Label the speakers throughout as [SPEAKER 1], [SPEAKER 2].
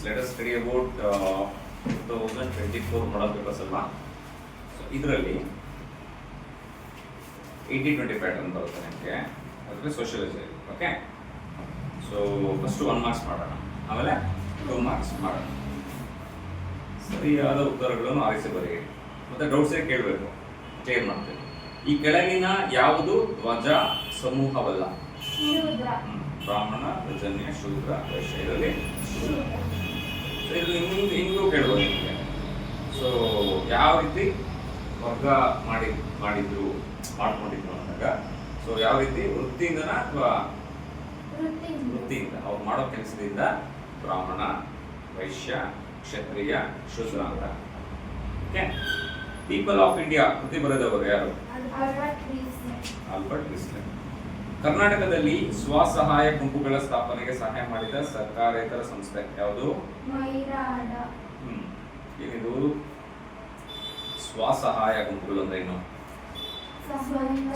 [SPEAKER 1] students, let us study about uh, 2024 model papers ಅಲ್ವಾ? So ಇದರಲ್ಲಿ eighty twenty pattern ಬರುತ್ತೆ ನಿಮಗೆ. ಅದರಲ್ಲಿ sociology okay so first one marks ಮಾಡೋಣ. ಆಮೇಲೆ ಟೂ ಮಾರ್ಕ್ಸ್ ಮಾಡೋಣ. ಸರಿಯಾದ ಉತ್ತರಗಳನ್ನು ಆರಿಸಿ ಬರೆಯಿರಿ ಮತ್ತೆ ಡೌಟ್ಸೇ ಕೇಳಬೇಕು? ಕ್ಲಿಯರ್ ಮಾಡ್ತೀನಿ ಈ ಕೆಳಗಿನ ಯಾವುದು? ಧ್ವಜ ಸಮೂಹವಲ್ಲ. ಬ್ರಾಹ್ಮಣ ರಜನ್ಯ ಶೂದ್ರ ವೈಶ್ಯ ಇದರಲ್ಲಿ ಇದು ಇನ್ನೂ ಹಿಂಗೂ ಕೇಳ್ಬೋದು ನಿಮಗೆ. ಸೊ ಯಾವ ರೀತಿ ವರ್ಗ ಮಾಡಿ ಮಾಡಿದ್ರು ಮಾಡ್ಕೊಂಡಿದ್ರು ಅಂದಾಗ ಸೊ ಯಾವ ರೀತಿ ವೃತ್ತಿಯಿಂದನ ಅಥವಾ
[SPEAKER 2] ವೃತ್ತಿ
[SPEAKER 1] ವೃತ್ತಿಯಿಂದ ಅವ್ರು ಮಾಡೋ ಕೆಲಸದಿಂದ ಬ್ರಾಹ್ಮಣ ವೈಶ್ಯ ಕ್ಷತ್ರಿಯ ಶುದ್ರ ಅಂತ. ಓಕೆ ಪೀಪಲ್ ಆಫ್ ಇಂಡಿಯಾ ಕೃತಿ ಬರೆದವರು ಯಾರು?
[SPEAKER 2] ಆಲ್ಬರ್ಟ್
[SPEAKER 1] ಕ್ರಿಸ್ಲೆ ಕರ್ನಾಟಕದಲ್ಲಿ ಸ್ವಸಹಾಯ ಗುಂಪುಗಳ ಸ್ಥಾಪನೆಗೆ ಸಹಾಯ ಮಾಡಿದ ಸರ್ಕಾರೇತರ ಸಂಸ್ಥೆ ಯಾವುದು. ಏನಿದು? ಸ್ವಸಹಾಯ ಗುಂಪುಗಳು ಅಂದ್ರೆ ಏನು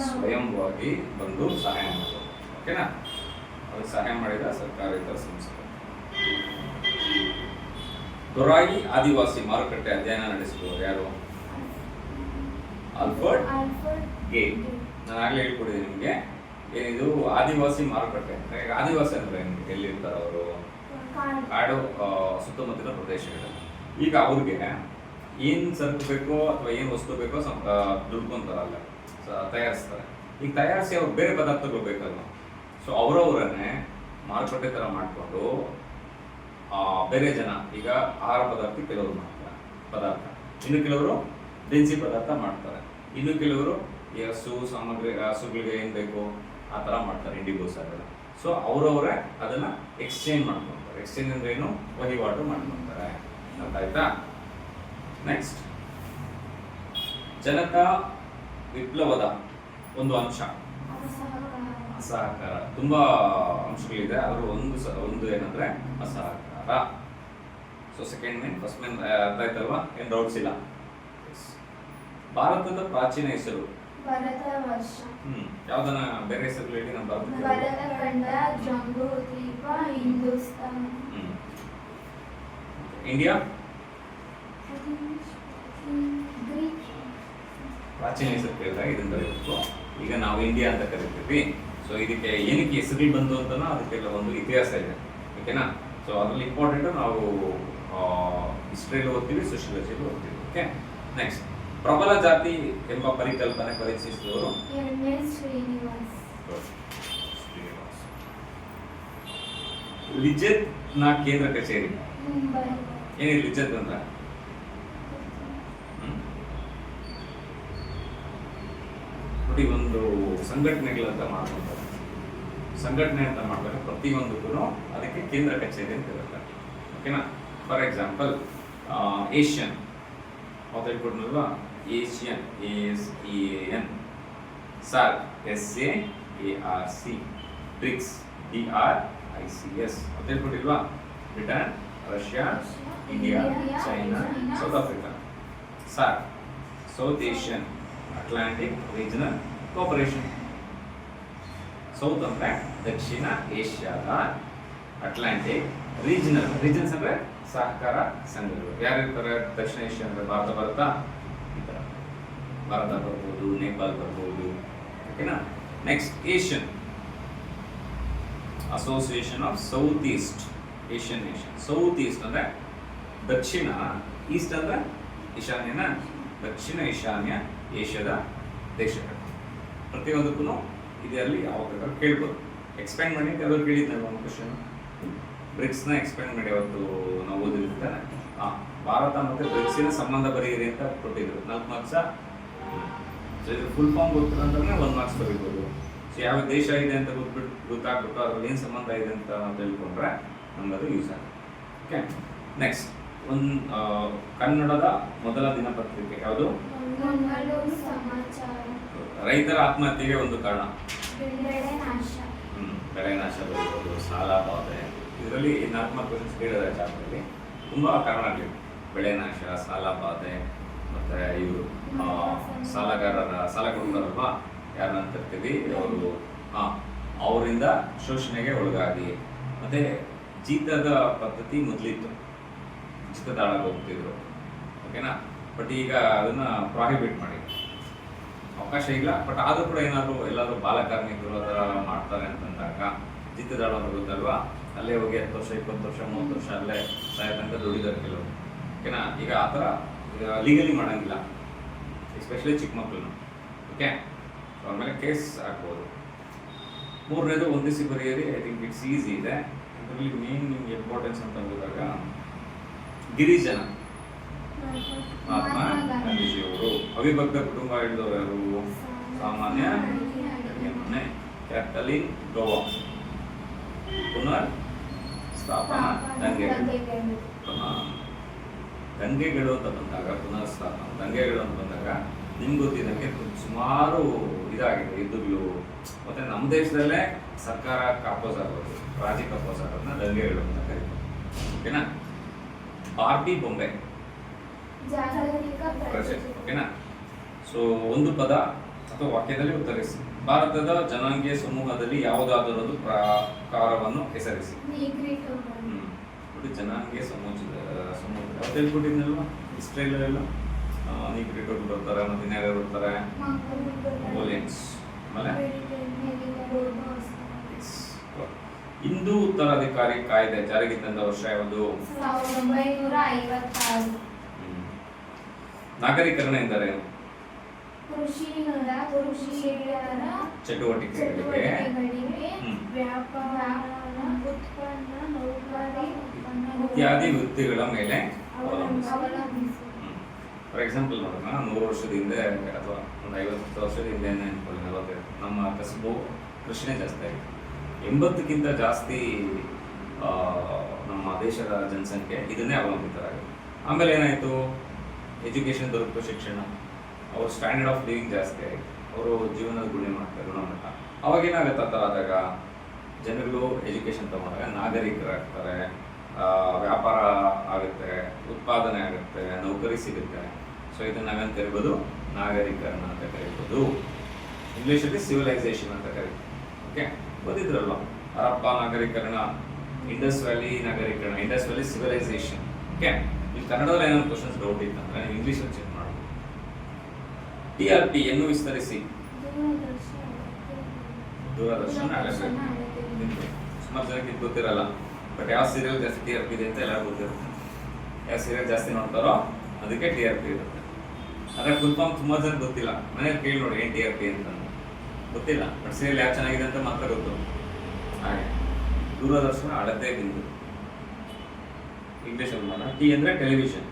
[SPEAKER 1] ಸ್ವಯಂವಾಗಿ ಬಂದು ಸಹಾಯ ಮಾಡೋದು ಓಕೆನಾ? ಅದಕ್ಕೆ ಸಹಾಯ ಮಾಡಿದ ಸರ್ಕಾರೇತರ ಸಂಸ್ಥೆ. ದೊರಾಯಿ ಆದಿವಾಸಿ ಮಾರುಕಟ್ಟೆ ಅಧ್ಯಯನ ನಡೆಸಿದವರು ಯಾರು? Albert
[SPEAKER 2] Alfred
[SPEAKER 1] Gate. ನಾನು ಆಗ್ಲೇ ಹೇಳ್ಕೊಡಿದ್ದೀನಿ ನಿಮಗೆ. ಏನಿದು ಆದಿವಾಸಿ ಮಾರುಕಟ್ಟೆ ಆದಿವಾಸಿ ಅಂದ್ರೆ ಎಲ್ಲಿ ಎಲ್ಲಿರ್ತಾರೆ ಅವರು?
[SPEAKER 2] ಕಾಡ್
[SPEAKER 1] ಸುತ್ತಮುತ್ತಲ ಪ್ರದೇಶಗಳಲ್ಲಿ ಈಗ ಅವ್ರಿಗೆ ಏನ್ ಸರಕು ಬೇಕೋ ಅಥವಾ ಏನ್ ವಸ್ತು ಬೇಕೋ ದುಡ್ಕೊಂತಾರಲ್ಲ ತಯಾರಿಸ್ತಾರೆ. ಈಗ ತಯಾರಿಸಿ ಅವ್ರು ಬೇರೆ ಪದಾರ್ಥಗಳು ಬೇಕಲ್ಲ ಸೊ ಅವರವರನ್ನೇ ಮಾರುಕಟ್ಟೆ ತರ ಮಾಡಿಕೊಂಡು ಬೇರೆ ಜನ ಈಗ ಆಹಾರ ಪದಾರ್ಥ ಕೆಲವರು ಮಾಡ್ತಾರೆ, ಪದಾರ್ಥ. ಇನ್ನು ಕೆಲವರು ದಿನಸಿ ಪದಾರ್ಥ ಮಾಡ್ತಾರೆ. ಇನ್ನು ಕೆಲವರು ಈ ಹಸು, ಸಾಮಗ್ರಿ, ಹಸುಗಳಿಗೆ ಏನು ಬೇಕು? ಆ ಥರ ಮಾಡ್ತಾರೆ ಇಂಡಿಗೋಸ್ ಅದೆಲ್ಲ ಸೊ ಅವರವರೇ ಅದನ್ನ ಎಕ್ಸ್ಚೇಂಜ್ ಮಾಡ್ಕೊಂತಾರೆ. ಎಕ್ಸ್ಚೇಂಜ್ ಅಂದ್ರೆ ಏನು? ವಹಿವಾಟು ಮಾಡ್ಕೊತಾರೆ. ಆಯ್ತಾ ನೆಕ್ಸ್ಟ್ ಜನತಾ ವಿಪ್ಲವದ ಒಂದು ಅಂಶ.
[SPEAKER 2] ಅಸಹಕಾರ.
[SPEAKER 1] ತುಂಬಾ ಅಂಶಗಳಿದೆ. ಅದರ ಒಂದು ಒಂದು ಏನಂದ್ರೆ ಅಸಹಕಾರ. So second main first main ಅರ್ಥ ಆಯ್ತಲ್ವಾ? ಏನ್ ಡೌಟ್ಸ್ ಇಲ್ಲ? ಭಾರತದ ಪ್ರಾಚೀನ ಹೆಸರು.
[SPEAKER 2] ಭರತ ವರ್ಷ.
[SPEAKER 1] ಹ್ಮ್ ಯಾವ್ದನ ಬೇರೆ ಹೆಸರು ಹೇಳಿ ನಮ್ಮ ಭಾರತಕ್ಕೆ
[SPEAKER 2] ಭರತ ಖಂಡ ಜಂಬೂ ದ್ವೀಪ ಹಿಂದೂಸ್ತಾನ.
[SPEAKER 1] ಹ್ಮ್. ಇಂಡಿಯಾ ಪ್ರಾಚೀನ ಹೆಸರು ಕೇಳಿದಾಗ ಇದನ್ನ ಬರೀಬೇಕು ಈಗ ನಾವು ಇಂಡಿಯಾ ಅಂತ ಕರಿತೀವಿ. ಸೊ ಇದಕ್ಕೆ ಏನಕ್ಕೆ ಹೆಸರು ಬಂತು ಅಂತನೋ ಅದಕ್ಕೆಲ್ಲ ಒಂದು ಇತಿಹಾಸ ಇದೆ. ಓಕೆನಾ ಸೊ ಅದ್ರಲ್ಲಿ ಇಂಪಾರ್ಟೆಂಟ್ ನಾವು ಹಿಸ್ಟ್ರಿಯಲ್ಲಿ ಓದ್ತೀವಿ ಸೋಷಿಯಾಲಜಿಯಲ್ಲಿ ಓದ್ತೀವಿ. ಓಕೆ ನೆಕ್ಸ್ಟ್ ಪ್ರಬಲ ಜಾತಿ ಎಂಬ ಪರಿಕಲ್ಪನೆ ಪರಿಚಯಿಸಿದವರು? ಲಿಜೆತ್ನ ಕೇಂದ್ರ ಕಚೇರಿ. ಏನಿದೆ ಲಿಜೆತ್ ಅಂದ್ರೆ? ನೋಡಿ ಒಂದು ಸಂಘಟನೆಗಳಂತ ಮಾಡ್ಕೊಂತಾರೆ ಸಂಘಟನೆ ಅಂತ ಮಾಡಿದ್ರೆ ಪ್ರತಿಯೊಂದಕ್ಕೂ ಅದಕ್ಕೆ ಕೇಂದ್ರ ಕಚೇರಿ ಅಂತ ಇರುತ್ತೆ. ಓಕೆನಾ ಫಾರ್ ಎಕ್ಸಾಂಪಲ್ ಏಷ್ಯನ್ ಅವ್ರು ಹೇಳ್ಕೊಡ್ನಲ್ವಾ? Asian A S E N SAARC S A A R C BRICS D R I C S ಅಂತ ಹೇಳ್ಕೊಟ್ಟಿಲ್ವಾ Britain Russia India China South Africa SAARC South Asian Atlantic regional cooperation South ಅಂದ್ರೆ ದಕ್ಷಿಣ ಏಷ್ಯಾದ Atlantic regional regions ಅಂದ್ರೆ ಸಹಕಾರ ಸಂಘಗಳು ಯಾರಿರ್ತಾರೆ ದಕ್ಷಿಣ Asia ಅಂದ್ರೆ ಭಾರತ ಭಾರತ ಈ ತರ ಭಾರತ ಬರ್ಬೋದು, ನೇಪಾಲ್ ಬರ್ಬೋದು. ಓಕೆನಾ next Asian association of south east Asian nation south east ಅಂದ್ರೆ ದಕ್ಷಿಣ ಈಸ್ಟ್ ಅಂದರೆ ಈಶಾನ್ಯನ, ದಕ್ಷಿಣ ಈಶಾನ್ಯ ಏಷ್ಯಾದ ದೇಶಗಳು. ಪ್ರತಿಯೊಂದಕ್ಕೂ ಇದರಲ್ಲಿ ಯಾವ ಪ್ರಕಾರ ಕೇಳ್ಬೋದು. ಎಕ್ಸ್ಪ್ಯಾಂಡ್ ಮಾಡಿ ಅಂತ ಕೇಳಿದ್ದೆ ಒಂದು ಕ್ವಶನ್ ಬ್ರಿಕ್ಸ್ನ ಎಕ್ಸ್ಪ್ಯಾಂಡ್ ಮಾಡಿ ಅವತ್ತು ನಾವು ಓದಿರ್ತಾರೆ ಹಾಂ ಭಾರತ ಮತ್ತೆ ಬ್ರಿಕ್ಸಿನ ಸಂಬಂಧ ಬರೆಯಿರಿ ಅಂತ ಕೊಟ್ಟಿದ್ರು. ನಾಲ್ಕು ಮಾರ್ಕ್ಸ ಸೊ ಇದು ಫುಲ್ ಫಾರ್ಮ್ ಗೊತ್ತಿಲ್ಲ ಒಂದು ಮಾರ್ಕ್ಸ್ ತೆಗಿಬೋದು ಸೊ ಯಾವ ದೇಶ ಇದೆ ಅಂತ ಗೊತ್ಬಿಟ್ಟು ಗೊತ್ತಾಗ್ಬಿಟ್ಟು ಅದ್ರಲ್ಲಿ ಏನು ಸಂಬಂಧ ಇದೆ ಅಂತ ತಿಳ್ಕೊಂಡ್ರೆ ನಮ್ಗೆ ಅದು ಯೂಸ್ ಆಗುತ್ತೆ. ಓಕೆ ನೆಕ್ಸ್ಟ್ ಒಂದು ಕನ್ನಡದ ಮೊದಲ ದಿನಪತ್ರಿಕೆ ಯಾವುದು? ರೈತರ ಆತ್ಮಹತ್ಯೆಗೆ ಒಂದು ಕಾರಣ. ಬೆಳೆ ನಾಶ. ಬರ್ಬೋದು ಸಾಲ ಬಾಧೆ ಇದರಲ್ಲಿ ನಾಲ್ಕು ಮಾರ್ಕ್ ಕ್ವಶನ್ಸ್ ಚಾಪ್ಟರ್ಲಿ ತುಂಬ ಕಾರಣಗಳಿವೆ ಬೆಳೆ ನಾಶ ಸಾಲ ಬಾಧೆ ಮತ್ತೆ ಇವರು ಸಾಲಗಾರರ, ಸಾಲ ಅಂತಿರ್ತೀವಿ ಅವರು ಅವರಿಂದ ಶೋಷಣೆಗೆ ಒಳಗಾಗಿ. ಮತ್ತೆ ಜೀತದ ಪದ್ಧತಿ ಮೊದಲಿತ್ತು. ಚಿಕ್ಕದಾಳಾಗಿ ಹೋಗ್ತಿದ್ರು. ಓಕೆನಾ ಬಟ್ ಈಗ ಅದನ್ನ ಪ್ರಾಹಿಬಿಟ್ ಮಾಡಿ ಅವಕಾಶ ಇಲ್ಲ. ಬಟ್ ಆದ್ರೂ ಕೂಡ ಏನಾದ್ರು, ಎಲ್ಲಾದ್ರೂ ಬಾಲಕಾರ್ಮಿಕರು ಥರ ಮಾಡ್ತಾರೆ ಅಂತಂದಾಗ ಜೀತದಾಳ ಹೋಗುತ್ತಲ್ವಾ? ಗೊತ್ತಲ್ವಾ ಅಲ್ಲೇ ಹೋಗಿ ಹತ್ತು ವರ್ಷ, ಇಪ್ಪತ್ತು ವರ್ಷ, ಮೂವತ್ತು ವರ್ಷ ಅಲ್ಲೇ ಸಾಯ್ತಂತ ದುಡಿದಾರೆ ಕೆಲವರು. ಓಕೆನಾ ಈಗ ಆ ಥರ ಲೀಗಲಿ ಮಾಡೋಂಗಿಲ್ಲ ಎಸ್ಪೆಷಲಿ ಚಿಕ್ಕ ಮಕ್ಕಳನ್ನು ಓಕೆ ಅವ್ರ ಮೇಲೆ ಕೇಸ್ ಹಾಕ್ಬೋದು. ಮೂರನೇದು ಒಂದಿಸಿ ಬರೆಯಿರಿ ಐ ಥಿಂಕ್ ಇಟ್ಸ್ ಈಸಿ ಇದೆ. ಅದರಲ್ಲಿ ಮೇನ್ ನಿಮ್ಗೆ ಇಂಪಾರ್ಟೆನ್ಸ್ ಅಂತ ಹೋದಾಗ ಗಿರಿಜನ. ಮಹಾತ್ಮ ಗಾಂಧೀಜಿಯವರು. ಅವಿಭಕ್ತ ಕುಟುಂಬ ಹಿಡಿದವರು ಯಾರು? ಸಾಮಾನ್ಯ ಮನೆ ಮನೆ ಇನ್ ಗೋವಾ. ಪುನರ್ ಸ್ಥಾಪನಾ ದಂಗೆ. ದಂಗೆಗಳು ಅಂತ ಬಂದಾಗ ಪುನಃ ಸ್ಥಾಪನ ದಂಗೆಗಳು ಅಂತ ಬಂದಾಗ ನಿಮ್ಗೆ ಗೊತ್ತಿದ್ದಂಗೆ ಸುಮಾರು ಇದಾಗಿದೆ ಯುದ್ಧಗಳು. ಮತ್ತೆ ನಮ್ಮ ದೇಶದಲ್ಲೇ ಸರ್ಕಾರ ಅಪೋಸ್ ಆಗೋದು ರಾಜ್ಯಕ್ಕೆ ಅಪೋಸ್ ಆಗೋದನ್ನ ದಂಗೆಗಳು ಅಂತ ಕರೀತಾರೆ. ಓಕೆನಾ? ಆರ್ ಬಿ ಬೊಂಬೆ. ಓಕೆನಾ? ಸೊ ಒಂದು ಪದ ಅಥವಾ ವಾಕ್ಯದಲ್ಲಿ ಉತ್ತರಿಸಿ. ಭಾರತದ ಜನಾಂಗೀಯ ಸಮೂಹದಲ್ಲಿ ಯಾವುದಾದರೂ ಒಂದು ಪ್ರಕಾರವನ್ನು ಹೆಸರಿಸಿ.
[SPEAKER 2] ನೀಗ್ರಿಟೋ
[SPEAKER 1] ಚೆನ್ನಾಗಿ ಸಮೂಹ ಯಾವ್ದು ಹೇಳ್ಕೊಟ್ಟಿದ್ನಲ್ವಾ? ಇಸ್ರೇಲಲ್ಲೆಲ್ಲ ನೀವು ಕ್ರಿಕೆಟ್ ಬರ್ತಾರೆ ಮತ್ತೆ ಇನ್ಯಾರು ಬರ್ತಾರೆ? ಆಮೇಲೆ. ಹಿಂದೂ ಉತ್ತರಾಧಿಕಾರಿ ಕಾಯ್ದೆ ಜಾರಿಗೆ ತಂದ ವರ್ಷ ಯಾವುದು. ನಾಗರೀಕರಣ ಎಂದರೆ? ಚಟುವಟಿಕೆಗಳಿಗೆ.
[SPEAKER 2] ಚಟುವಟಿಕೆಗಳಿಗೆ ವ್ಯಾಪಾರ ಉತ್ಪನ್ನ ನೌಕರಿ
[SPEAKER 1] ಇತ್ಯಾದಿ ವೃತ್ತಿಗಳ ಮೇಲೆ ಫಾರ್ ಎಕ್ಸಾಂಪಲ್ ನೋಡೋಣ ನೂರು ವರ್ಷದ ಹಿಂದೆ ಅಥವಾ ಒಂದು ಐವತ್ತು ವರ್ಷದ ಹಿಂದೆ ಅನ್ಕೊಳ್ಳಿ ನಲವತ್ತೈದು. ನಮ್ಮ ಕಸಬು ಕೃಷಿನೇ ಜಾಸ್ತಿ ಆಗಿದೆ. ಎಂಬತ್ತಕ್ಕಿಂತ ಜಾಸ್ತಿ ನಮ್ಮ ದೇಶದ ಜನಸಂಖ್ಯೆ ಇದನ್ನೇ ಅವಲಂಬಿತರಾಗಿದೆ. ಆಮೇಲೆ ಏನಾಯಿತು? ಎಜುಕೇಷನ್ ದೊರಕು ಶಿಕ್ಷಣ. ಅವ್ರ ಸ್ಟ್ಯಾಂಡರ್ಡ್ ಆಫ್ ಲಿವಿಂಗ್ ಜಾಸ್ತಿ ಆಯಿತು ಅವರು ಜೀವನದ ಗುಣ ಮಾಡ್ತಾರೆ ಗುಣಮಟ್ಟ. ಅವಾಗ ಏನಾಗುತ್ತೆ? ಆ ಥರ ಆದಾಗ ಜನಗಳು ಎಜುಕೇಷನ್ ತಗೊಂಡಾಗ ನಾಗರಿಕರಾಗ್ತಾರೆ. ವ್ಯಾಪಾರ ಆಗುತ್ತೆ ಉತ್ಪಾದನೆ ಆಗುತ್ತೆ ನೌಕರಿ ಸಿಗುತ್ತೆ. ಸೊ ಇದನ್ನ ನಾವೇನು ಕರಿಬೋದು? ನಾಗರೀಕರಣ ಅಂತ ಕರಿಬೋದು. ಇಂಗ್ಲೀಷಲ್ಲಿ ಸಿವಿಲೈಸೇಷನ್ ಅಂತ ಕರಿಬೋದು. ಓಕೆ ಓದಿದ್ರಲ್ವ? ಹರಪ್ಪ ನಾಗರೀಕರಣ ಇಂಡಸ್ ವ್ಯಾಲಿ ನಾಗರೀಕರಣ ಇಂಡಸ್ ವ್ಯಾಲಿ ಸಿವಿಲೈಸೇಷನ್ ಓಕೆ ಇಲ್ಲಿ ಕನ್ನಡದಲ್ಲಿ ಏನಾದ್ರು ಕ್ವಶನ್ಸ್ ಡೌಟ್ ಇತ್ತಂದ್ರೆ ನೀವು ಇಂಗ್ಲೀಷಲ್ಲಿ ಚೆಕ್ ಮಾಡಿ ಟಿ ಆರ್ ಪಿ ಎನ್ನು ವಿಸ್ತರಿಸಿ? ದೂರದರ್ಶನ. ಸುಮಾರು ಜನಕ್ಕೆ ಗೊತ್ತಿರಲ್ಲ. ಬಟ್ ಯಾವ ಸೀರಿಯಲ್ ಜಾಸ್ತಿ ಟಿ ಆರ್ ಪಿ ಇದೆ ಅಂತ ಎಲ್ಲರಿಗೂ ಗೊತ್ತಿರುತ್ತೆ. ಯಾವ ಸೀರಿಯಲ್ ಜಾಸ್ತಿ ನೋಡ್ತಾರೋ ಅದಕ್ಕೆ ಟಿ ಆರ್ ಪಿ ಇರುತ್ತೆ. ಅದ್ರ ಫುಲ್ ಫಾರ್ಮ್ ಸುಮಾರು ಜನ ಗೊತ್ತಿಲ್ಲ. ಮನೇಲಿ ಕೇಳಿ ನೋಡಿ ಏನು ಟಿ ಆರ್ ಪಿ ಅಂತ. ಗೊತ್ತಿಲ್ಲ. ಬಟ್ ಸೀರಿಯಲ್ ಯಾವ ಚೆನ್ನಾಗಿದೆ ಅಂತ ಮಾತ್ರ ಗೊತ್ತು. ಹಾಗೆ. ದೂರದರ್ಶನ ಅಳತೆ ಬಿಂದು. ಇಂಗ್ಲೀಷಲ್ಲಿ ಮಾಡೋಣ ಟಿ ಅಂದ್ರೆ ಟೆಲಿವಿಷನ್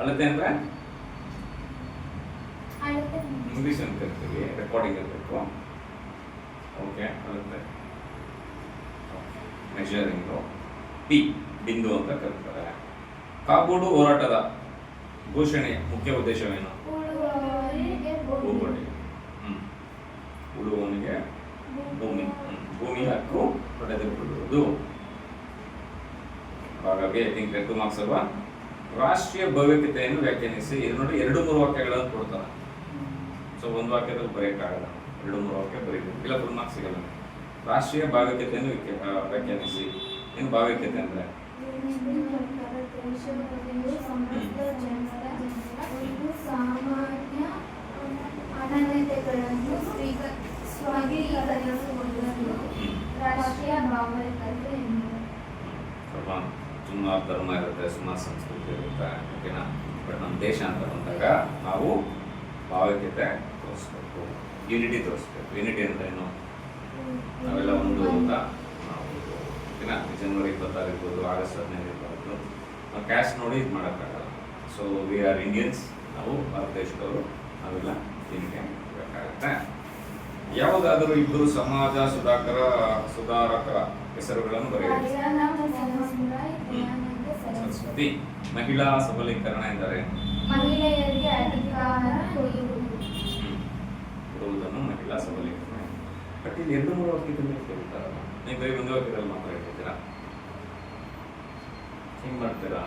[SPEAKER 1] ಅಳತೆ ಅಂದ್ರೆ? ಇಂಗ್ಲೀಷ್ ಅಂತ ಕರಿತೀವಿ. ರೆಕಾರ್ಡಿಂಗ್ ಇರಬೇಕು ಓಕೆ ಅಳತೆ. ಮೆಷರಿಂಗು. ಪಿ ಬಿಂದು ಅಂತ ಕರೀತಾರೆ. ಕಾಪೋಡು ಹೋರಾಟದ ಘೋಷಣೆ ಮುಖ್ಯ ಉದ್ದೇಶವೇನು? ಭೂಗೋಳಿ. ಹ್ಮ್. ಉಳುವವನಿಗೆ ಭೂಮಿ. ಭೂಮಿಯ ಹಕ್ಕು ಪಡೆದುಕೊಳ್ಳುವುದು. ಹಾಗಾಗಿ ಐ ತಿಂಕ್ ಟು ಮಾರ್ಕ್ಸ್ ಅಲ್ವಾ? ರಾಷ್ಟ್ರೀಯ ಭವ್ಯತೆಯನ್ನು ವ್ಯಾಖ್ಯಾನಿಸಿ. ಇದು ನೋಡಿ ಎರಡು ಮೂರು ವಾಕ್ಯಗಳನ್ನು ಕೊಡ್ತಾರೆ. ಸೊ ಒಂದು ವಾಕ್ಯದಲ್ಲಿ ಬರೆಯಕ್ಕಾಗಲ್ಲ ಎರಡು ಮೂರು ವಾಕ್ಯ ಬರೀಬೇಕು. ಇಲ್ಲ ಫುಲ್ ಮಾರ್ಕ್ಸ್ ಸಿಗಲ್ಲ. ರಾಷ್ಟ್ರೀಯ ಭಾವೈಕ್ಯತೆಯನ್ನು ವ್ಯಾಖ್ಯಾನಿಸಿ. ಏನು ಅಂದ್ರೆ?
[SPEAKER 2] ಭಾವೈಕ್ಯತೆ.
[SPEAKER 1] ಸ್ವಲ್ಪ ಸುಮಾರು ಧರ್ಮ ಇರುತ್ತೆ ಸುಮಾರು ಸಂಸ್ಕೃತಿ ಇರುತ್ತೆ. ಓಕೆನಾ? ಬಟ್ ನಮ್ಮ ದೇಶ ಅಂತ ಬಂದಾಗ ನಾವು ಭಾವೈಕ್ಯತೆ ತೋರಿಸ್ಬೇಕು. ಯುನಿಟಿ ತೋರಿಸ್ಬೇಕು. ಯುನಿಟಿ ಅಂದ್ರೆ ಏನು? ನಾವೆಲ್ಲ ಒಂದು ಅಂತ ದಿನ ಜನವರಿ ಇಪ್ಪತ್ತಾರು ಇರ್ಬೋದು ಆಗಸ್ಟ್ ಹದಿನೈದು ಇರ್ಬೋದು ನಾವು ಕ್ಯಾಶ್ ನೋಡಿ ಇದು ಮಾಡೋಕ್ಕಾಗಲ್ಲ. ಸೊ ವಿ ಆರ್ ಇಂಡಿಯನ್ಸ್ ನಾವು ಭಾರತ ದೇಶದವರು. ನಾವೆಲ್ಲ ಯೂನಿಟಿ ಬೇಕಾಗುತ್ತೆ ಯಾವುದಾದರೂ ಇಬ್ಬರು ಸಮಾಜ ಸುಧಾಕರ ಸುಧಾರಕರ ಹೆಸರುಗಳನ್ನು ಬರೆಯಿರಿ. ಸಂಸ್ಕೃತಿ ಮಹಿಳಾ ಸಬಲೀಕರಣ ಎಂದರೆ?
[SPEAKER 2] ಮಹಿಳೆಯರಿಗೆ ಅಧಿಕಾರ
[SPEAKER 1] ಕೊಡುವುದನ್ನು ಮಹಿಳಾ ಸಬಲೀಕರಣ ಬಟ್ ಇಲ್ಲಿ ಎರಡು ಮೂರು ವಾಕ್ಯದಲ್ಲಿ ಕೇಳ್ತಾರಲ್ಲ ನೀವು ಬರೀ ಒಂದು ವಾಕ್ಯದಲ್ಲಿ ಮಾತ್ರ ಹೇಳ್ತೀರಾ ಹಿಂಗೆ ಮಾಡ್ತೀರಾ?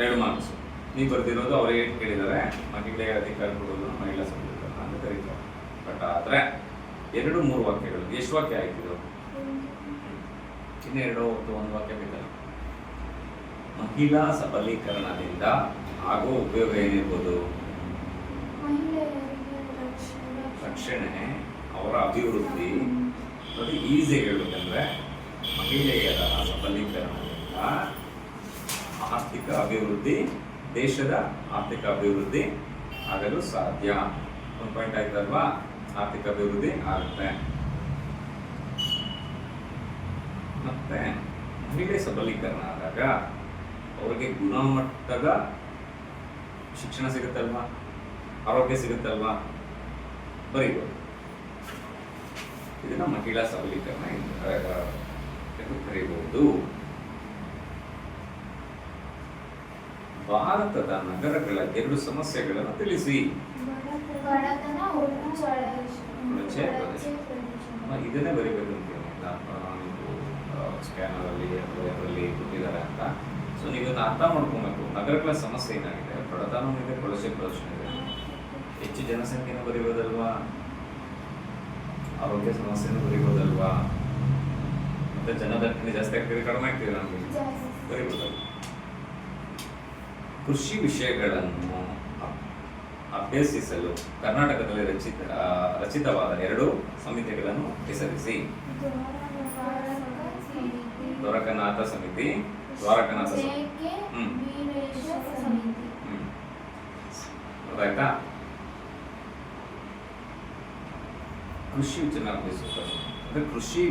[SPEAKER 1] ಎರಡು ಮಾರ್ಕ್ಸ್. ನೀವು ಬರ್ದಿರೋದು ಅವರೇ ಕೇಳಿದ್ದಾರೆ ಮಹಿಳೆಯ ಅಧಿಕಾರ ಕೊಡೋದು ಮಹಿಳಾ ಸಬಲೀಕರಣ ಅಂತ ಕರೀತಾರೆ. ಬಟ್ ಆದರೆ ಎರಡು ಮೂರು ವಾಕ್ಯಗಳು ಎಷ್ಟು ವಾಕ್ಯ ಆಯ್ತಿದ್ರು ಇದು? ಇನ್ನು ಎರಡು ಅಥವಾ ಒಂದು ವಾಕ್ಯ ಬೇಕಲ್ಲ ಮಹಿಳಾ ಸಬಲೀಕರಣದಿಂದ ಆಗೋ ಉಪಯೋಗ ಏನಿರ್ಬೋದು?
[SPEAKER 2] ಮಹಿಳೆಯರಿಗೆ ರಕ್ಷಣೆ.
[SPEAKER 1] ರಕ್ಷಣೆ. ಅವರ ಅಭಿವೃದ್ಧಿ ಅದು ಈಸಿ ಹೇಳಬೇಕಂದ್ರೆ ಮಹಿಳೆಯರ ಸಬಲೀಕರಣದಿಂದ ಆರ್ಥಿಕ ಅಭಿವೃದ್ಧಿ, ದೇಶದ ಆರ್ಥಿಕ ಅಭಿವೃದ್ಧಿ ಆಗಲು ಸಾಧ್ಯ. ಒಂದು ಪಾಯಿಂಟ್ ಆಯ್ತಲ್ವಾ? ಆರ್ಥಿಕ ಅಭಿವೃದ್ಧಿ ಆಗುತ್ತೆ. ಮತ್ತೆ ಮಹಿಳೆ ಸಬಲೀಕರಣ ಆದಾಗ ಅವರಿಗೆ ಗುಣಮಟ್ಟದ ಶಿಕ್ಷಣ ಸಿಗುತ್ತಲ್ವಾ? ಆರೋಗ್ಯ ಸಿಗುತ್ತಲ್ವಾ? ಬರೀಬೋದು. ಇದನ್ನ ಮಹಿಳಾ ಸಬಲೀಕರಣ ಎಂದು ಕರೆ- ಎಂದು ಕರೆಯಬಹುದು. ಭಾರತದ ನಗರಗಳ ಎರಡು ಸಮಸ್ಯೆಗಳನ್ನು ತಿಳಿಸಿ. ಇದನ್ನೇ ಬರೀಬೇಕು ಅಂತೇನಿಲ್ಲ ನೀವು ಸ್ಕ್ಯಾನರ್ ಅಲ್ಲಿ ಅಥವಾ ಅದರಲ್ಲಿ ಕೊಟ್ಟಿದ್ದಾರೆ ಅಂತ. ಸೊ ನೀವು ಇದನ್ನ ಅರ್ಥ ಮಾಡ್ಕೊಬೇಕು. ನಗರಗಳ ಸಮಸ್ಯೆ ಏನಾಗಿದೆ? ಬಡತನ ಇದೆ ಕೊಳಸೆ ಪ್ರದರ್ಶನ ಇದೆ. ಹೆಚ್ಚು ಜನಸಂಖ್ಯೆನೂ ಬರೀಬೋದಲ್ವಾ ಆರೋಗ್ಯ ಸಮಸ್ಯೆನೂ ಬರಿಬೋದಲ್ವಾ ಮತ್ತೆ ಜನದಟ್ಟಣೆ ಜಾಸ್ತಿ ಆಗ್ತಿದೆ ಕಡಿಮೆ ಆಗ್ತಿದೆ ನಮಗೆ ಬರಿಬೋದಲ್ವಾ ಕೃಷಿ ವಿಷಯಗಳನ್ನು ಅಭ್- ಅಭ್ಯಸಿಸಲು ಕರ್ನಾಟಕದಲ್ಲಿ ರಚಿತ ರಚಿತವಾದ ಎರಡು ಸಮಿತಿಗಳನ್ನು ಹೆಸರಿಸಿ
[SPEAKER 2] ದೊರಕನಾಥ ಸಮಿತಿ.
[SPEAKER 1] ದ್ವಾರಕನಾಥ ಸಮಿತಿ ದ್ವಾರಕನಾಥ ಸಮಿತಿ. ಹ್ಮ್. ಹ್ಮ್. ಕೃಷಿ ವಿಚಾರ ಅಭ್ಯಸಿಸಲು ಅಂದ್ರೆ ಕೃಷಿ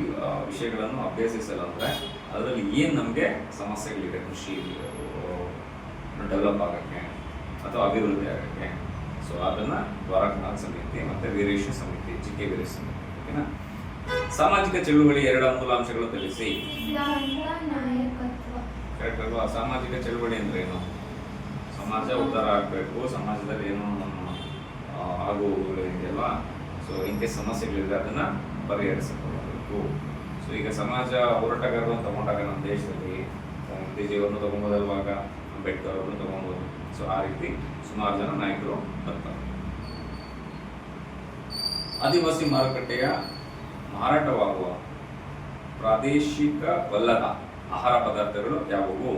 [SPEAKER 1] ವಿಷಯಗಳನ್ನು ಅಭ್ಯಾಸಿಸಲ್ಲ ಅಂದ್ರೆ ಅದರಲ್ಲಿ ಏನು ನಮಗೆ ಸಮಸ್ಯೆಗಳಿದೆ ಕೃಷಿ ಡೆವಲಪ್ ಆಗಕ್ಕೆ ಅಥವಾ ಅಭಿವೃದ್ಧಿ ಆಗಕ್ಕೆ? ಸೊ ಅದನ್ನ ದ್ವಾರಕನಾಥ್ ಸಮಿತಿ ಮತ್ತೆ ವೀರೇಶ ಸಮಿತಿ ಜಿ ಕೆ ವೀರೇಶ ಸಮಿತಿ ಓಕೆನಾ ಸಾಮಾಜಿಕ ಚಳುವಳಿ ಎರಡು ಮೂಲಾಂಶಗಳು ತಿಳಿಸಿ. ಕರೆಕ್ಟ್ ಅಲ್ವಾ? ಸಾಮಾಜಿಕ ಚಳುವಳಿ ಅಂದ್ರೆ ಏನು? ಸಮಾಜ ಉದ್ಧಾರ ಆಗಬೇಕು, ಸಮಾಜದಲ್ಲಿ ಏನೋ ನಮ್ಮ ಸೊ ಇಂಥ ಸಮಸ್ಯೆಗಳಿದೆ ಅದನ್ನ ಪರಿಹರಿಸಿಕೊಳ್ಳಬೇಕು. ಸೊ ಈಗ ಸಮಾಜ ಹೋರಾಟಗಾರರು ಅಂತ ತಗೊಂಡಾಗ ನಮ್ಮ ದೇಶದಲ್ಲಿ ಗಾಂಧೀಜಿಯವ್ರನ್ನು ತಗೊಂಬೋದಲ್ವಾಗ ಅಂಬೇಡ್ಕರ್ ಅವ್ರನ್ನು ತಗೊಬೋದು. ಸೊ ಆ ರೀತಿ ಸುಮಾರು ಜನ ನಾಯಕರು ಬರ್ತಾರೆ. ಆದಿವಾಸಿ ಮಾರುಕಟ್ಟೆಯ ಮಾರಾಟವಾಗುವ ಪ್ರಾದೇಶಿಕವಲ್ಲದ ಆಹಾರ ಪದಾರ್ಥಗಳು ಯಾವುವು?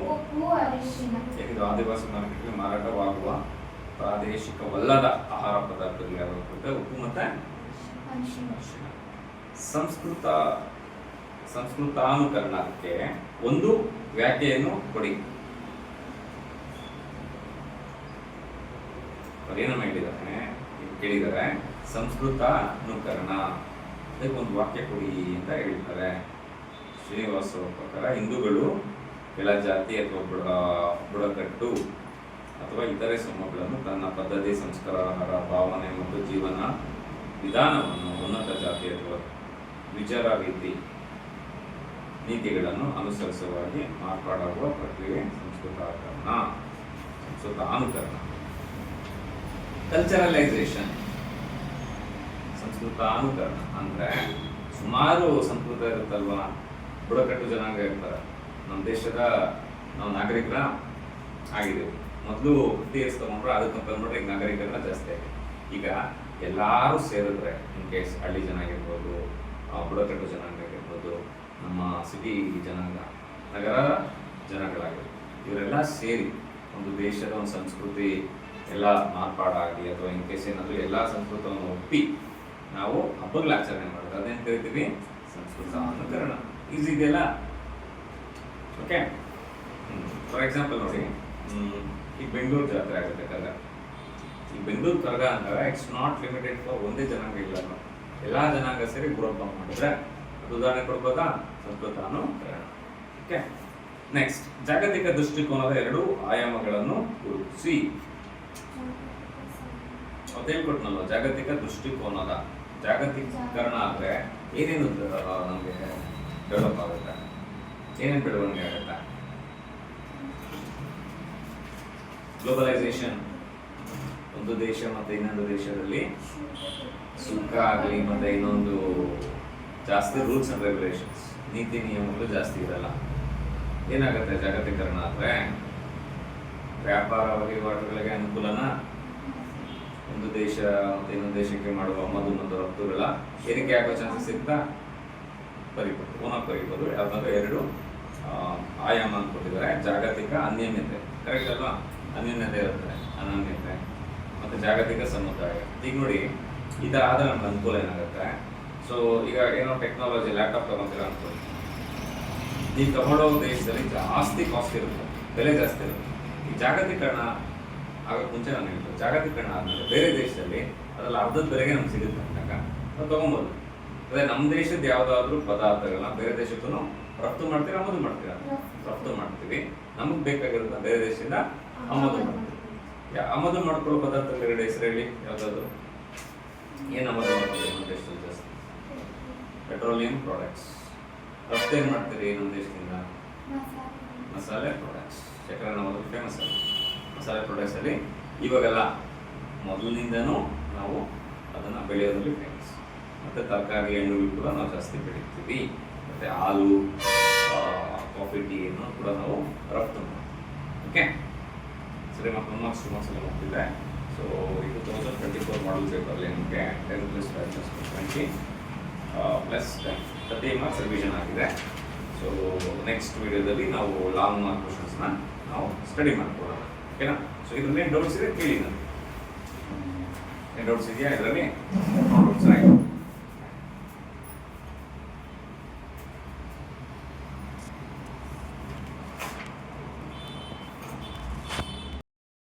[SPEAKER 1] ಯಾಕಂದ್ರೆ ಆದಿವಾಸಿ ಮಾರುಕಟ್ಟೆಗೆ ಮಾರಾಟವಾಗುವ ಪ್ರಾದೇಶಿಕವಲ್ಲದ ಆಹಾರ ಪದಾರ್ಥಗಳು ಯಾವುವು ಉಪ್ಪು ಮತ್ತೆ ಸಂಸ್ಕೃತ, ಸಂಸ್ಕೃತಾನುಕರಣಕ್ಕೆ ಒಂದು ವ್ಯಾಖ್ಯೆಯನ್ನು ಕೊಡಿ. ಪರಿಣಾಮ ಹೇಳಿದ್ದಾರೆ? ಕೇಳಿದ್ದಾರೆ ಸಂಸ್ಕೃತ ಅನುಕರಣ ಅದಕ್ಕೆ ಒಂದು ವಾಕ್ಯ ಕೊಡಿ ಅಂತ ಹೇಳ್ತಾರೆ. ಶ್ರೀನಿವಾಸ ಪ್ರಕಾರ ಹಿಂದೂಗಳು ಕೆಳ ಜಾತಿ ಅಥವಾ ಬುಡ, ಬುಡಕಟ್ಟು ಅಥವಾ ಇತರೆ ಸಮೂಹಗಳನ್ನು ತನ್ನ ಪದ್ಧತಿ, ಸಂಸ್ಕಾರ ಭಾವನೆ ಮತ್ತು ಜೀವನ ವಿಧಾನವನ್ನು ಉನ್ನತ ಜಾತಿ ಅಥವಾ ವಿಚಾರ ರೀತಿ ನೀತಿಗಳನ್ನು ಅನುಸರಿಸುವಾಗಿ ಮಾರ್ಪಾಡಾಗುವ ಪ್ರಕ್ರಿಯೆ ಸಂಸ್ಕೃತಾಕರಣ ಸಂಸ್ಕೃತ ಅನುಕರಣ ಕಲ್ಚರಲೈಸೇಷನ್ ಸಂಸ್ಕೃತ ಅನುಕರಣ ಅಂದ್ರೆ ಸುಮಾರು ಸಂಸ್ಕೃತ ಇರುತ್ತಲ್ವಾ ಬುಡಕಟ್ಟು ಜನಾಂಗ ಇರ್ತಾರೆ. ನಮ್ಮ ದೇಶದ ನಾವು ನಾಗರಿಕರ ಆಗಿದೆ ಮೊದಲು ಹುಟ್ಟಿ ಎಸ್ ತಗೊಂಡ್ರೆ ಅದಕ್ಕೆ ಕಂಪೇರ್ ಮಾಡಿದ್ರೆ ಈಗ ನಾಗರಿಕರನ್ನ ಜಾಸ್ತಿ ಆಗಿದೆ. ಈಗ ಎಲ್ಲರೂ ಸೇರಿದ್ರೆ ಇನ್ ಕೇಸ್ ಹಳ್ಳಿ ಜನ ಆಗಿರ್ಬೋದು ಬುಡಕಟ್ಟು ಜನಾಂಗ ಆಗಿರ್ಬೋದು, ನಮ್ಮ ಸಿಟಿ ಜನಾಂಗ, ನಗರ ಜನಗಳಾಗಿರ್ಬೋದು, ಇವರೆಲ್ಲ ಸೇರಿ ಒಂದು ದೇಶದ ಒಂದು ಸಂಸ್ಕೃತಿ ಎಲ್ಲ ಮಾರ್ಪಾಡಾಗಲಿ ಅಥವಾ ಇನ್ ಕೇಸ್ ಏನಾದರೂ ಎಲ್ಲ ಸಂಸ್ಕೃತವನ್ನು ಒಪ್ಪಿ ನಾವು ಹಬ್ಬಗಳ ಆಚರಣೆ ಮಾಡೋದು. ಅದೇನು ಕರಿತೀವಿ? ಸಂಸ್ಕೃತ ಅನುಕರಣ ಈಸಿ ಇದೆಯಲ್ಲ? ಓಕೆ ಫಾರ್ ಎಕ್ಸಾಂಪಲ್ ನೋಡಿ ಈ ಬೆಂಗಳೂರು ಜಾತ್ರೆ ಆಗುತ್ತೆ ಈ ಬೆಂಗಳೂರು ಕರಗ ಅಂದಾಗ ಇಟ್ಸ್ ನಾಟ್ ಲಿಮಿಟೆಡ್ ಫಾರ್ ಒಂದೇ ಜನಾಂಗ ಇಲ್ಲ ಎಲ್ಲ ಜನಾಂಗ ಸೇರಿ ಗುರಪ್ಪ ಮಾಡಿದ್ರೆ ಅದು ಉದಾಹರಣೆ ಕೊಡ್ಬೋದಾ? ಸಂಸ್ಕೃತಾನು ಓಕೆ ನೆಕ್ಸ್ಟ್ ಜಾಗತಿಕ ದೃಷ್ಟಿಕೋನದ ಎರಡು ಆಯಾಮಗಳನ್ನು ಗುರುತಿಸಿ. ಮತ್ತೆ ಹೇಳ್ಕೊಟ್ನಲ್ವ, ಜಾಗತಿಕ ದೃಷ್ಟಿಕೋನದ. ಜಾಗತೀಕರಣ ಅಂದ್ರೆ ಏನೇನು ನಮ್ಗೆ ಡೆವಲಪ್ ಆಗುತ್ತೆ? ಏನೇನು ಬೆಳವಣಿಗೆ ಆಗುತ್ತೆ? ಗ್ಲೋಬಲೈಸೇಷನ್ ಒಂದು ದೇಶ ಮತ್ತೆ ಇನ್ನೊಂದು ದೇಶದಲ್ಲಿ ಸುಖ ಆಗಲಿ ಮತ್ತೆ ಇನ್ನೊಂದು ಜಾಸ್ತಿ ರೂಲ್ಸ್ ಅಂಡ್ ರೆಗ್ಯುಲೇಷನ್ಸ್ ನೀತಿ ನಿಯಮಗಳು ಜಾಸ್ತಿ ಇರಲ್ಲ. ಏನಾಗುತ್ತೆ ಜಾಗತೀಕರಣ ಆದ್ರೆ ವ್ಯಾಪಾರ ವಹಿವಾಟುಗಳಿಗೆ ಅನುಕೂಲನ ಒಂದು ದೇಶ ಮತ್ತೆ ಇನ್ನೊಂದು ದೇಶಕ್ಕೆ ಮಾಡುವ ಮದು ಮತ್ತು ರಫ್ತುಗಳ ಏರಿಕೆ ಆಗೋ ಚಾನ್ಸಸ್ ಇರ್ತಾ ಬರಿಬೋದು ಪುನಃ ಬರಿಬೋದು ಯಾವಾಗ ಎರಡು ಆಯಾಮ ಅಂತ ಕೊಟ್ಟಿದ್ದಾರೆ ಜಾಗತಿಕ ಅನ್ಯನ್ಯತೆ ಕರೆಕ್ಟ್ ಅಲ್ವಾ? ಅನ್ಯನ್ಯತೆ ಇರುತ್ತೆ, ಅನನ್ಯತೆ. ಮತ್ತು ಜಾಗತಿಕ ಸಮುದಾಯ. ಈಗ ನೋಡಿ ಈ ಥರ ಆದರೆ ನಮ್ಗೆ ಅನುಕೂಲ ಏನಾಗುತ್ತೆ? ಸೊ ಈಗ ಏನೋ ಟೆಕ್ನಾಲಜಿ ಲ್ಯಾಪ್ಟಾಪ್ ತಗೊಂತೀರ ಅನ್ಕೊಳ್ಳಿ ನೀವು ತಗೊಳ್ಳೋ ದೇಶದಲ್ಲಿ ಜಾಸ್ತಿ ಕಾಸ್ಟ್ ಇರುತ್ತೆ ಬೆಲೆ ಜಾಸ್ತಿ ಇರುತ್ತೆ. ಈ ಜಾಗತೀಕರಣ ಆಗೋಕ್ಕೆ ಮುಂಚೆ ನಾನು ಹೇಳ್ತೀನಿ ಜಾಗತೀಕರಣ ಆದಮೇಲೆ ಬೇರೆ ದೇಶದಲ್ಲಿ ಅದರಲ್ಲಿ ಅರ್ಧದ ಬೆಲೆಗೆ ನಮ್ಗೆ ಸಿಗುತ್ತೆ ಅಂದಾಗ ನಾವು ತೊಗೊಬೋದು. ಅದೇ ನಮ್ಮ ದೇಶದ ಯಾವುದಾದ್ರೂ ಪದಾರ್ಥಗಳನ್ನ ಬೇರೆ ದೇಶಕ್ಕೂ ರಫ್ತು ಮಾಡ್ತೀರಾ ಆಮದು ಮಾಡ್ತೀರಾ? ರಫ್ತು ಮಾಡ್ತೀವಿ. ನಮಗೆ ಬೇಕಾಗಿರೋದನ್ನ ಬೇರೆ ದೇಶದಿಂದ ಆಮದು ಮಾಡ್ತೀವಿ. ಆಮದು ಮಾಡ್ಕೊಳ್ಳೋ ಪದಾರ್ಥಗಳ ಎರಡು ಹೆಸರು ಹೇಳಿ ಯಾವುದಾದ್ರು? ಏನು ಆಮದು ಮಾಡ್ತೀವಿ ನಮ್ಮ ದೇಶದಲ್ಲಿ ಜಾಸ್ತಿ? ಪೆಟ್ರೋಲಿಯಂ ಪ್ರಾಡಕ್ಟ್ಸ್ ರಫ್ತು ಏನು ಮಾಡ್ತೀರಿ ನಮ್ಮ ದೇಶದಿಂದ? ಮಸಾಲೆ ಪ್ರಾಡಕ್ಟ್ಸ್ ಯಾಕಂದ್ರೆ ನಾವು ಅದು. ಫೇಮಸ್ ಅಲ್ಲ ಮಸಾಲೆ ಪ್ರಾಡಕ್ಟ್ಸಲ್ಲಿ ಇವಾಗೆಲ್ಲ ಮೊದಲಿನಿಂದನೂ ನಾವು ಅದನ್ನು ಬೆಳೆಯೋದ್ರಲ್ಲಿ ಫೇಮಸ್ ಮತ್ತು ತರಕಾರಿ ಹಣ್ಣುಗಳು ಕೂಡ ನಾವು ಜಾಸ್ತಿ ಬೆಳಿತೀವಿ. ಮತ್ತು ಹಾಲು ಕಾಫಿ ಟೀಯನ್ನು ಕೂಡ ನಾವು ರಫ್ತು ಮಾಡ್ತೀವಿ. ಓಕೆ ಮಾರ್ಕ್ಸ್ ಟು ಮಾರ್ಕ್ಸ್ ಎಲ್ಲ ಹೋಗ್ತಿದೆ ಸೊ ಇದು ತೌಸಂಡ್ ಟ್ವೆಂಟಿ ಫೋರ್ ಮಾಡಲ್ ಪೇಪರ್ಲಿ ನಿಮಗೆ ten plus plus twenty plus thirty marks revision ಆಗಿದೆ. ಸೊ ನೆಕ್ಸ್ಟ್ ವಿಡಿಯೋದಲ್ಲಿ ನಾವು ಲಾಂಗ್ ಮಾರ್ಕ್ ಕ್ವಶನ್ಸ್ನ ನಾವು ಸ್ಟಡಿ ಮಾಡ್ಕೊಳ್ಳೋಣ. ಓಕೆನಾ ಸೊ ಇದರಲ್ಲಿ ಡೌಟ್ಸ್ ಇದೆ ಕೇಳಿ ನನಗೆ ಏನು ಡೌಟ್ಸ್ ಇದೆಯಾ? ಇದರಲ್ಲಿ?